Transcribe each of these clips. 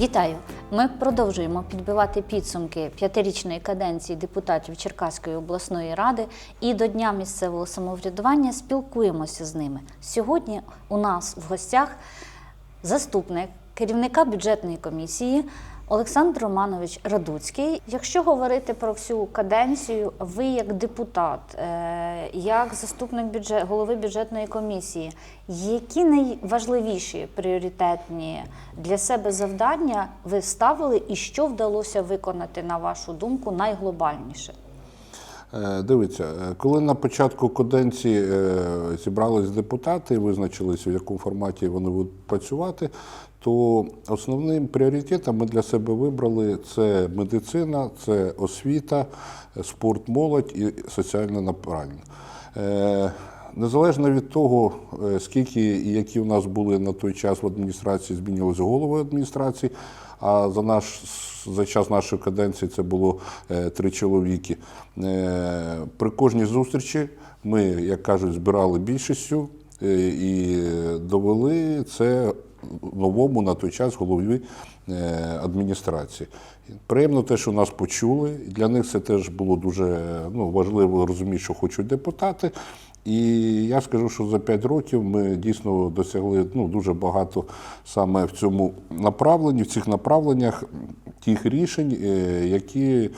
Вітаю! Ми продовжуємо підбивати підсумки п'ятирічної каденції депутатів Черкаської обласної ради і до Дня місцевого самоврядування спілкуємося з ними. Сьогодні у нас в гостях заступник керівника бюджетної комісії Олександр Романович Радуцький. Якщо говорити про всю каденцію, ви як депутат, е, як заступник бюджет, голови бюджетної комісії, які найважливіші пріоритетні для себе завдання ви ставили і що вдалося виконати, на вашу думку, найглобальніше? Е, Дивіться, е, коли на початку каденції зібрались депутати і визначилися, в якому форматі вони будуть працювати, то основним пріоритетом ми для себе вибрали це медицина, це освіта, спорт, молодь і соціальне направлення. Е, Незалежно від того, е, скільки і які у нас були на той час в адміністрації, змінювалися голови адміністрації, а за наш за час нашої каденції це було е, три чоловіки. При кожній зустрічі ми, як кажуть, збирали більшістю і довели це новому на той час голові е, адміністрації. Приємно те, що нас почули. Для них це теж було дуже ну, важливо розуміти, що хочуть депутати. І я скажу, що за 5 років ми дійсно досягли ну, дуже багато саме в цьому направленні, в цих направленнях тих рішень, е, які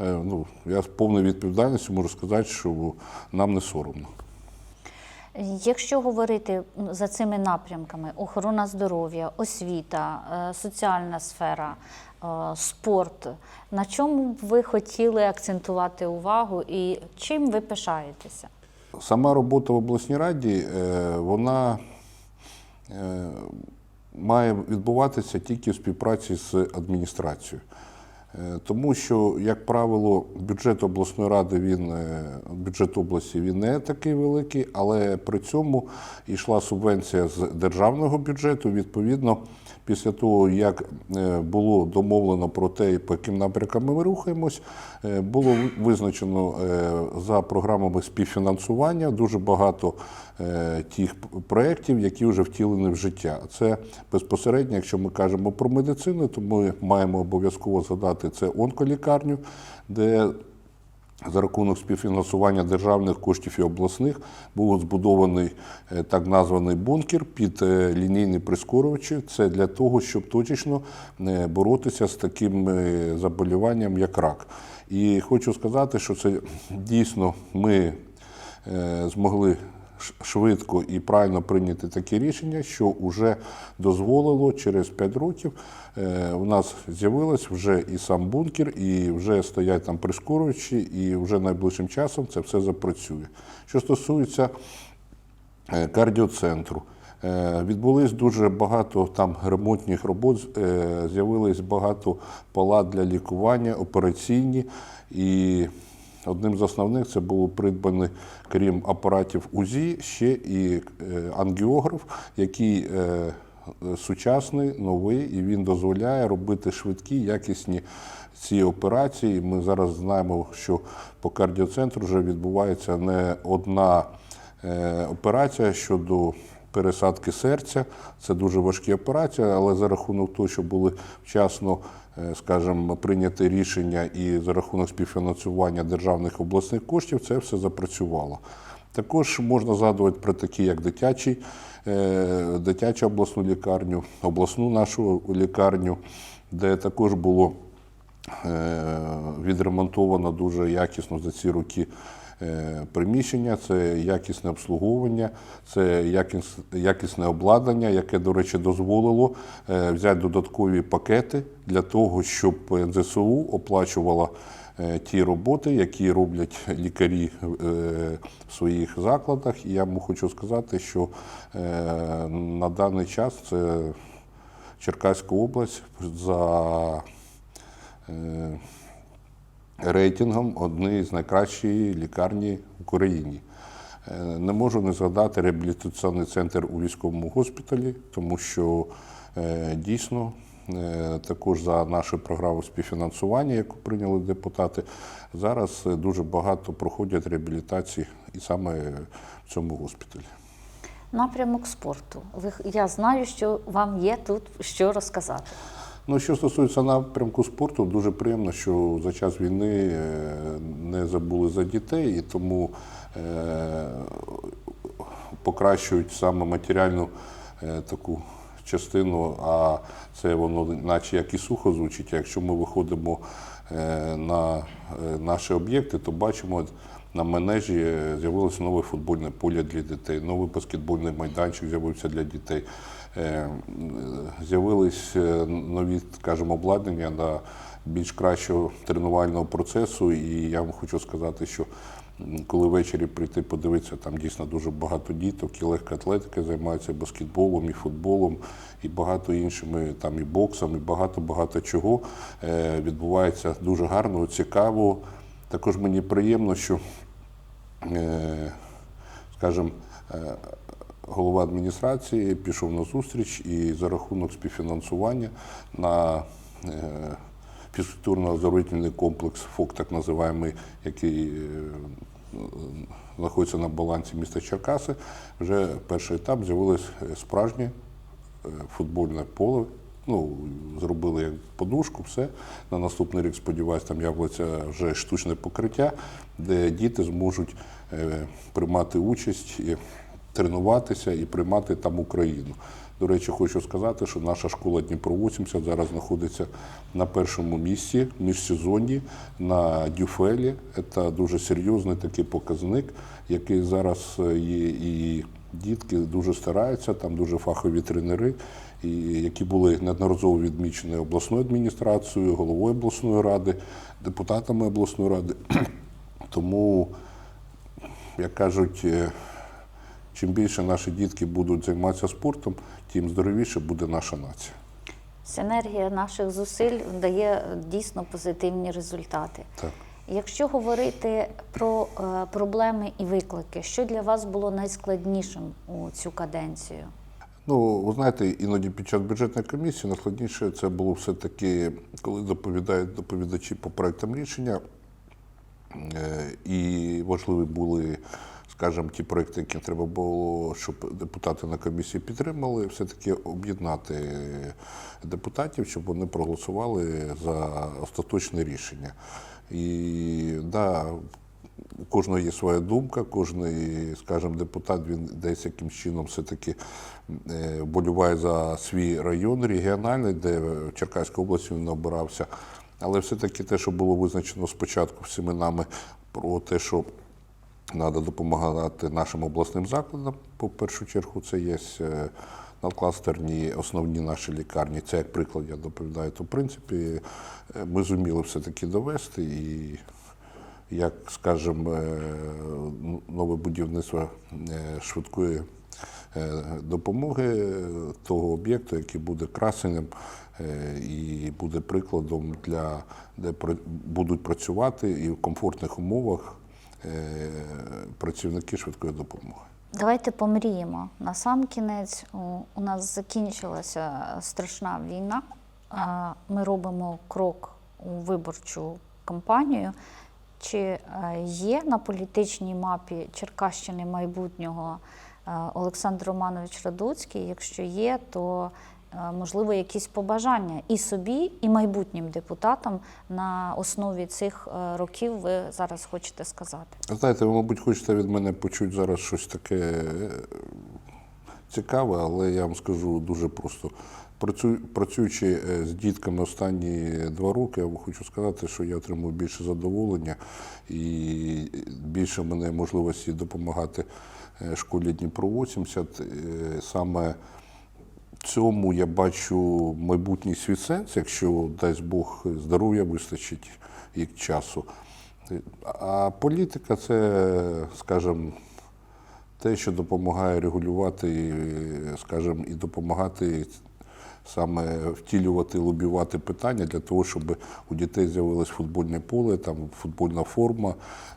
е, ну, я з повною відповідальністю можу сказати, що нам не соромно. Якщо говорити за цими напрямками: охорона здоров'я, освіта, е, соціальна сфера, е, спорт, на чому б ви хотіли акцентувати увагу і чим ви пишаєтеся? Сама робота в обласній раді, е, вона має відбуватися тільки в співпраці з адміністрацією. Е, Тому що, як правило, бюджет обласної ради, він, е, бюджет області він не такий великий, але при цьому йшла субвенція з державного бюджету. Відповідно, після того, як е, було домовлено про те, по яким напрямкам ми рухаємось, було визначено за програмами співфінансування дуже багато тих проєктів, які вже втілені в життя. Це безпосередньо, якщо ми кажемо про медицину, то ми маємо обов'язково згадати це онколікарню, де за рахунок співфінансування державних коштів і обласних був збудований е, так названий бункер під е, лінійні прискорювачі. Це для того, щоб точечно е, боротися з таким е, заболіванням, як рак. І хочу сказати, що це дійсно ми е, змогли швидко і правильно прийняти таке рішення, що вже дозволило через 5 років е, у нас з'явилось вже і сам бункер, і вже стоять там прискорювачі, і вже найближчим часом це все запрацює. Що стосується е, кардіоцентру. Е, Відбулись дуже багато там ремонтних робот, е, з'явилось багато палат для лікування, операційні. І одним з основних це було придбане, крім апаратів УЗІ, ще і е, ангіограф, який е, сучасний, новий, і він дозволяє робити швидкі, якісні ці операції. Ми зараз знаємо, що по кардіоцентру вже відбувається не одна е, операція щодо пересадки серця. Це дуже важкі операції, але за рахунок того, що були вчасно, скажімо, прийняті рішення і за рахунок співфінансування державних обласних коштів, це все запрацювало. Також можна згадувати про такі, як дитячий, е, дитячу обласну лікарню, обласну нашу лікарню, де також було е, відремонтовано дуже якісно за ці роки е, приміщення, це якісне обслуговування, це якісне обладнання, яке, до речі, дозволило е, взяти додаткові пакети для того, щоб НЗСУ оплачувала е, ті роботи, які роблять лікарі е, в своїх закладах. І я хочу сказати, що е, на даний час це Черкаська область за е, рейтингом однієї з найкращої лікарні в Україні. Е, Не можу не згадати реабілітаційний центр у військовому госпіталі, тому що е, дійсно е, також за нашу програму співфінансування, яку прийняли депутати, зараз дуже багато проходять реабілітації і саме в цьому госпіталі. Напрямок спорту. Я знаю, що вам є тут що розказати. Ну, що стосується напрямку спорту, дуже приємно, що за час війни е, не забули за дітей і тому е, покращують саме матеріальну е, таку частину, а це воно наче як і сухо звучить. Якщо ми виходимо на наші об'єкти, то бачимо, на манежі е, з'явилося нове футбольне поле для дітей, новий баскетбольний майданчик з'явився для дітей. Е, З'явились е, нові, скажімо, обладнання для більш кращого тренувального процесу. І я вам хочу сказати, що коли ввечері прийти подивитися, там дійсно дуже багато діток, і легка атлетика займаються баскетболом, і футболом, і багато іншими, там і боксом, і багато-багато чого е, відбувається дуже гарно, цікаво. Також мені приємно, що скажімо, е, голова адміністрації пішов на зустріч і за рахунок співфінансування на е, фізкультурно-оздоровительний комплекс ФОК, так називаємо, який е, знаходиться на балансі міста Черкаси, вже перший етап з'явилось е, справжнє е, футбольне поле. Ну, зробили як подушку, все. На наступний рік, сподіваюся, там з'явиться вже штучне покриття, де діти зможуть е, приймати участь, і тренуватися і приймати там Україну. До речі, хочу сказати, що наша школа Дніпро 80 зараз знаходиться на першому місці міжсезонні на Дюфелі. Це дуже серйозний такий показник, який зараз е, є і дітки дуже стараються, там дуже фахові тренери, і які були неодноразово відмічені обласною адміністрацією, головою обласної ради, депутатами обласної ради. Тому, як кажуть, е, чим більше наші дітки будуть займатися спортом, тим здоровіше буде наша нація. Синергія наших зусиль дає дійсно позитивні результати. Так. Якщо говорити про е, проблеми і виклики, що для вас було найскладнішим у цю каденцію? Ну, ви знаєте, іноді під час бюджетної комісії найскладніше це було все-таки, коли доповідають доповідачі по проектам рішення, е, і важливі були, скажімо, ті проекти, які треба було, щоб депутати на комісії підтримали, все-таки об'єднати депутатів, щоб вони проголосували за остаточне рішення. І да, у кожного є своя думка, кожен, скажімо, депутат він десь якимсь чином все-таки е, вболіває за свій район регіональний, де в Черкаській області він обирався. Але все-таки те, що було визначено спочатку всіми нами про те, що треба допомагати нашим обласним закладам, по першу чергу, це є е, надкластерні основні наші лікарні. Це як приклад я доповідаю. То в принципі е, ми зуміли все-таки довести і як, скажімо, е, нове будівництво е, швидкої допомоги того об'єкту, який буде красенням і буде прикладом для де будуть працювати і в комфортних умовах працівники швидкої допомоги. Давайте помріємо. На сам кінець у, нас закінчилася страшна війна. А Ми робимо крок у виборчу кампанію. Чи е, є на політичній мапі Черкащини майбутнього е, Олександр Романович Радуцький? Якщо є, то е, можливо якісь побажання і собі, і майбутнім депутатам на основі цих е, років ви зараз хочете сказати? Знаєте, ви, мабуть, хочете від мене почути зараз щось таке е, цікаве, але я вам скажу дуже просто. Працю- Працюючи е, з дітками останні два роки, я хочу сказати, що я отримую більше задоволення і більше мене можливості допомагати е, школі Дніпро 80. Е, Саме цьому я бачу майбутній свій сенс, якщо дасть Бог здоров'я вистачить і часу. А політика це, скажімо, те, що допомагає регулювати, скажімо, і допомагати саме втілювати, лобівати питання для того, щоб у дітей з'явилось футбольне поле, там футбольна форма,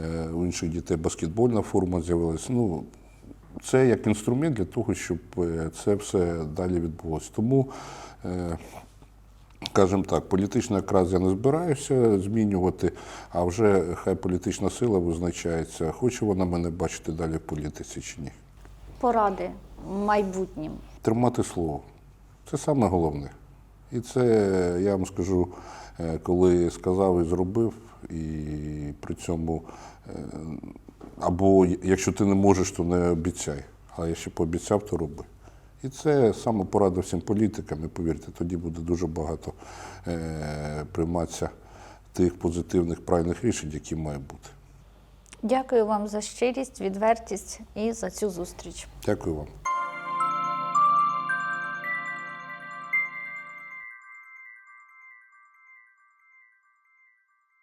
е, у інших дітей баскетбольна форма з'явилась. Ну, це як інструмент для того, щоб е, це все далі відбулося. Тому, е, скажімо так, політично якраз я не збираюся змінювати, а вже хай політична сила визначається, хоче вона мене бачити далі в політиці чи ні. Поради майбутнім. Тримати слово. Це саме головне. І це, я вам скажу, е, коли сказав і зробив, і при цьому, е, або якщо ти не можеш, то не обіцяй. А якщо пообіцяв, то роби. І це саме порада всім політикам, і повірте, тоді буде дуже багато е, прийматися тих позитивних правильних рішень, які має бути. Дякую вам за щирість, відвертість і за цю зустріч. Дякую вам.